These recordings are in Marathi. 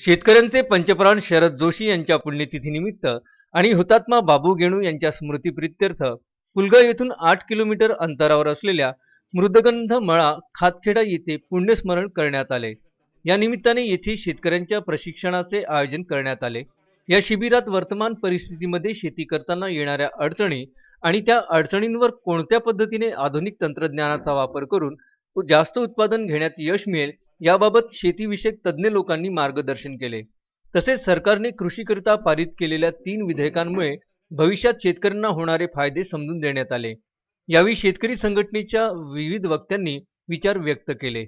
शेतकऱ्यांचे पंचप्राण शरद जोशी यांच्या पुण्यतिथीनिमित्त आणि हुतात्मा बाबू गेणू यांच्या स्मृतीप्रित्यर्थ पुलगाव येथून आठ किलोमीटर अंतरावर असलेल्या मृदगंध मळा खातखेडा येथे पुण्यस्मरण करण्यात आले. या निमित्ताने येथे शेतकऱ्यांच्या प्रशिक्षणाचे आयोजन करण्यात आले. या शिबिरात वर्तमान परिस्थितीमध्ये शेती करताना येणाऱ्या अडचणी आणि त्या अडचणींवर कोणत्या पद्धतीने आधुनिक तंत्रज्ञानाचा वापर करून जास्त उत्पादन घेण्यात यश मिळेल याबाबत शेतीविषयक तज्ज्ञ लोकांनी मार्गदर्शन केले. तसेच सरकारने कृषीकरिता पारित केलेल्या तीन विधेयकांमुळे भविष्यात शेतकऱ्यांना होणारे फायदे समजून देण्यात आले. यावेळी शेतकरी संघटनेच्या विविध वक्त्यांनी विचार व्यक्त केले.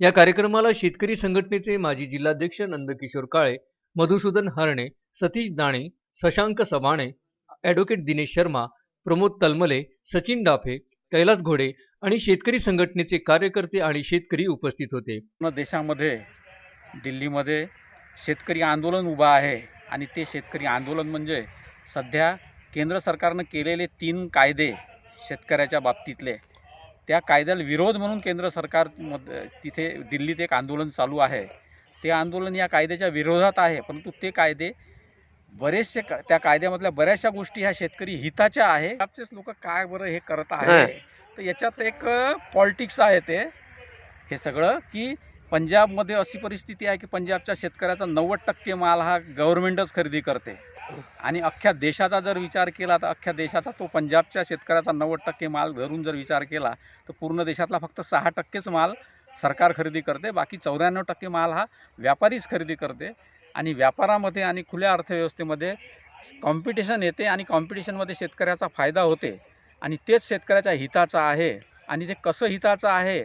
या कार्यक्रमाला शेतकरी संघटनेचे माजी जिल्हाध्यक्ष नंदकिशोर काळे मधुसूदन हरणे सतीश दाणे शशांक सभाणे ॲडव्होकेट दिनेश शर्मा प्रमोद तलमले सचिन डाफे कैलास घोडे आणि शेतकरी संघटनेचे कार्यकर्ते आणि शेतकरी उपस्थित होते. देशामध्ये दिल्लीमध्ये शेतकरी आंदोलन उभं आहे आणि ते शेतकरी आंदोलन म्हणजे सध्या केंद्र सरकारनं केलेले तीन कायदे शेतकऱ्याच्या बाबतीतले. त्या कायद्याला विरोध म्हणून केंद्र सरकार तिथे दिल्लीत एक आंदोलन चालू आहे. ते आंदोलन या कायद्याच्या विरोधात आहे परंतु ते कायदे बरेचसे क- त्या कायद्यामधल्या बऱ्याचशा गोष्टी ह्या शेतकरी हिताच्या आहे. आजचेच लोक काय बरं हे करत आहे? तर याच्यात एक पॉलिटिक्स आहे ते. हे सगळं की पंजाबमध्ये अशी परिस्थिती आहे की पंजाबच्या शेतकऱ्याचा नव्वद टक्के माल हा गव्हर्नमेंटच खरेदी करते. आणि अख्ख्या देशाचा जर विचार केला तर अख्ख्या देशाचा तो पंजाबच्या शेतकऱ्याचा नव्वद टक्के माल धरून जर विचार केला तर पूर्ण देशातला फक्त सहा टक्केच माल सरकार खरेदी करते. बाकी चौऱ्याण्णव टक्के माल हा व्यापारीच खरेदी करते. आणि व्यापारामध्ये आणि खुल्या अर्थव्यवस्थेमध्ये कॉम्पिटिशन येते आणि कॉम्पिटिशनमध्ये शेतकऱ्याचा फायदा होते. आणि तेच शेतकऱ्याच्या हिताचं आहे आणि ते कसं हिताचं आहे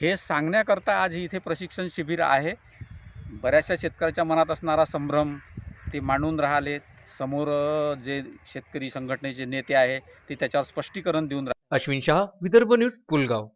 हे सांगण्याकरता आज इथे प्रशिक्षण शिबिर आहे. बऱ्याचशा शेतकऱ्याच्या मनात असणारा संभ्रम ते मांडून राहिले. समोर जे शेतकरी संघटनेचे नेते आहे ते त्याच्यावर स्पष्टीकरण देऊन अश्विन शहा विदर्भ न्यूज पुलगाव